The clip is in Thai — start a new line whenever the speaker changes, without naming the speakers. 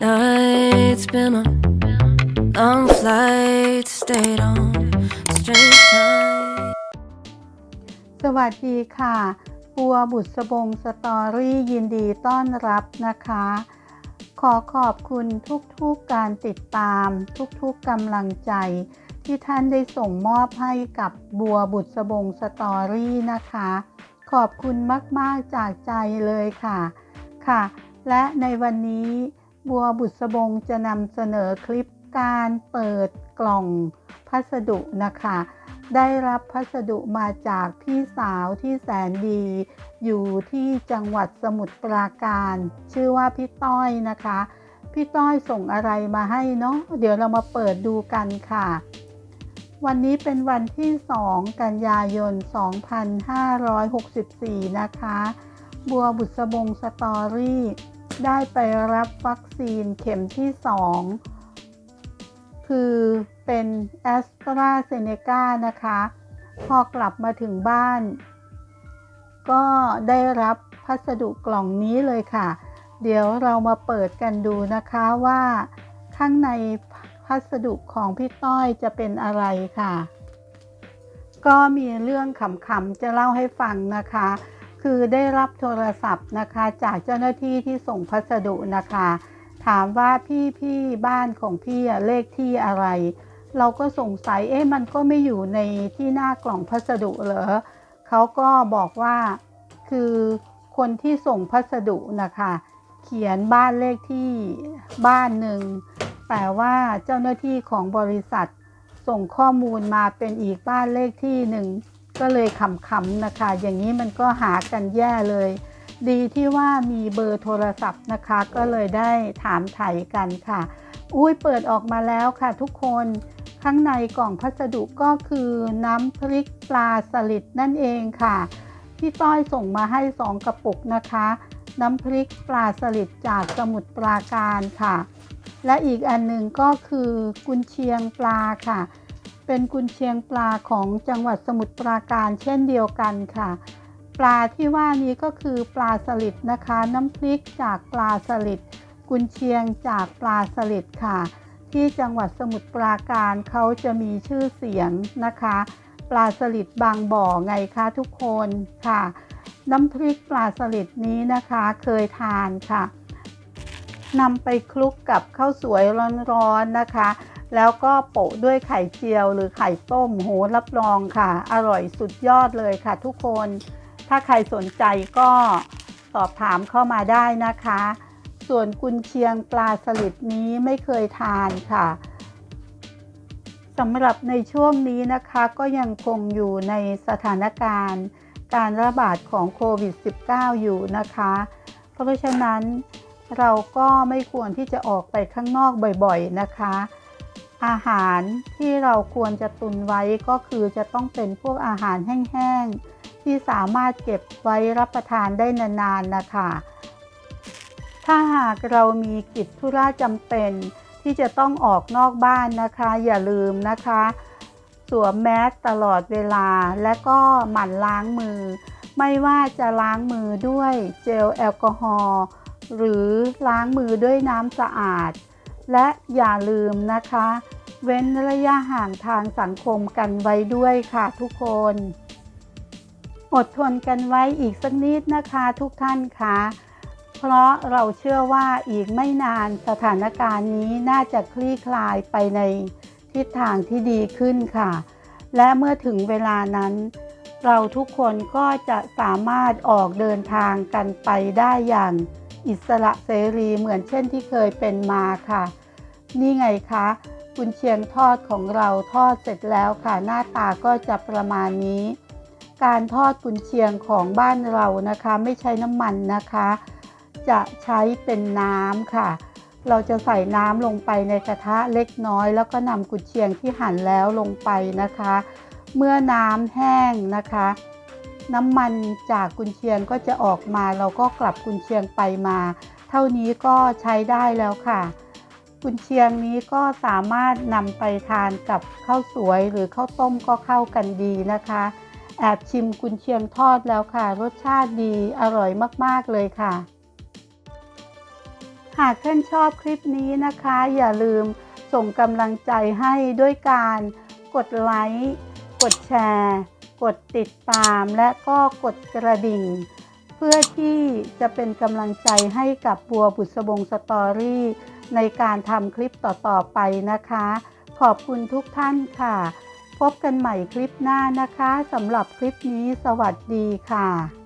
Long flight, stayed on strange time.
สวัสดีค่ะ ปัวบุษบงสตอรี่ยินดีต้อนรับนะคะ ขอขอบคุณทุกๆการติดตาม ทุกๆกำลังใจ ที่ท่านได้ส่งมอบให้กับบัวบุษบงสตอรี่นะคะ ขอบคุณมากๆจากใจเลยค่ะ ค่ะและในวันนี้ บัวบุษบงจะนำเสนอคลิปการเปิดกล่องพัสดุนะคะ ได้รับพัสดุมาจากพี่สาวที่แสนดี อยู่ที่จังหวัดสมุทรปราการ ชื่อว่าพี่ต้อยนะคะ พี่ต้อยส่งอะไรมาให้เนาะเดี๋ยวเรามาเปิดดูกันค่ะ วันนี้เป็นวันที่ 2 กันยายน 2564 นะคะ บัวบุษบงสตอรี่ ได้ไปรับวัคซีนเข็มที่ 2 คือเป็นแอสตราเซเนกานะคะ พอกลับมาถึงบ้าน ก็ได้รับพัสดุกล่องนี้เลยค่ะ เดี๋ยวเรามาเปิดกันดูนะคะว่าข้างในพัสดุของพี่ต้อยจะเป็นอะไรค่ะ ก็มีเรื่องขำๆจะเล่าให้ฟังนะคะ คือได้รับโทรศัพท์นะคะ จากเจ้าหน้าที่ที่ส่งพัสดุนะคะ ถามว่าพี่พี่บ้านของพี่เลขที่อะไร เราก็สงสัยเอ๊ะมันก็ไม่อยู่ในที่หน้ากล่องพัสดุเหรอเขาก็บอกว่าคือคนที่ส่งพัสดุนะคะ เขียนบ้านเลขที่บ้านหนึ่งแต่ว่าเจ้าหน้าที่ของบริษัทส่งข้อมูลมาเป็นอีกบ้านเลขที่หนึ่ง ก็เลยขำๆนะคะ อย่างนี้มันก็หากันแย่เลย ดีที่ว่ามีเบอร์โทรศัพท์นะคะ ก็เลยได้ถามไถ่กันค่ะ อุ้ยเปิดออกมาแล้วค่ะทุกคนข้างในกล่องพัสดุก็คือน้ำพริกปลาสลิดนั่นเองค่ะ พี่ต้อยส่งมาให้ 2 กระปุกนะคะ น้ำพริกปลาสลิดจากสมุทรปราการค่ะ และอีกอันหนึ่งก็คือกุนเชียงปลาค่ะ เป็นกุนเชียงปลาของจังหวัดสมุทรปราการเช่นเดียวกันค่ะ ปลาที่ว่านี้ก็คือปลาสลิดนะคะ น้ำพริกจากปลาสลิดกุนเชียงจากปลาสลิดค่ะ ที่จังหวัดสมุทรปราการเขาจะมีชื่อเสียงนะคะ ปลาสลิดบางบ่อไงคะทุกคนค่ะ น้ำพริกปลาสลิดนี้นะคะเคยทานค่ะ นำไปคลุกกับข้าวสวยร้อนๆนะคะ แล้วก็โปะด้วยไข่เจียวหรือไข่ต้มโหรับรองค่ะ อร่อยสุดยอดเลยค่ะทุกคน ถ้าใครสนใจก็สอบถามเข้ามาได้นะคะ ส่วนกุนเชียงปลาสลิดนี้ไม่เคยทานค่ะสำหรับในช่วงนี้นะคะก็ยังคงอยู่ในสถานการณ์การระบาดของโควิด -19 อยู่นะคะ เพราะฉะนั้น เราก็ไม่ควรที่จะออกไปข้างนอกบ่อยๆนะคะ อาหารที่เราควรจะตุนไว้ก็คือจะต้องเป็นพวกอาหารแห้งๆ ที่สามารถเก็บไว้รับประทานได้นานๆนะคะ ถ้าหากเรามีกิจธุระจำเป็นที่จะต้องออกนอกบ้านนะคะ อย่าลืมนะคะ สวมแมสตลอดเวลาและก็หมั่นล้างมือ ไม่ว่าจะล้างมือด้วยเจลแอลกอฮอล์ หรือล้างมือด้วยน้ำสะอาด และอย่าลืมนะคะ เว้นระยะห่างทางสังคมกันไว้ด้วยค่ะทุกคน อดทนกันไว้อีกสักนิดนะคะทุกท่านคะเพราะเราเชื่อว่าอีกไม่นานสถานการณ์นี้น่าจะคลี่คลายไปในทิศทางที่ดีขึ้นค่ะ และเมื่อถึงเวลานั้น เราทุกคนก็จะสามารถออกเดินทางกันไปได้อย่าง อิสระเสรีเหมือนเช่นที่เคยเป็นมาค่ะ นี่ไงคะกุนเชียงทอดของเราทอดเสร็จแล้วค่ะ หน้าตาก็จะประมาณนี้ การทอดกุนเชียงของบ้านเรานะคะ ไม่ใช้น้ำมันนะคะ จะใช้เป็นน้ำค่ะ เราจะใส่น้ำลงไปในกระทะเล็กน้อย แล้วก็นำกุนเชียงที่หั่นแล้วลงไปนะคะ เมื่อน้ำแห้งนะคะ น้ำมันจากกุนเชียงก็จะออกมาเราก็กลับกุนเชียงไปมา เท่านี้ก็ใช้ได้แล้วค่ะ กุนเชียงนี้ก็สามารถนำไปทานกับข้าวสวยหรือข้าวต้มก็เข้ากันดีนะคะ แอบชิมกุนเชียงทอดแล้วค่ะ รสชาติดีอร่อยมากๆเลยค่ะ หากท่านชอบคลิปนี้นะคะ อย่าลืมส่งกำลังใจให้ด้วยการกดไลค์กดแชร์ กดติดตามและก็กดกระดิ่ง เพื่อที่จะเป็นกำลังใจให้กับบัวบุษบงสตอรี่ในการทำคลิปต่อๆไปนะคะ ขอบคุณทุกท่านค่ะ พบกันใหม่คลิปหน้านะคะสำหรับคลิปนี้สวัสดีค่ะ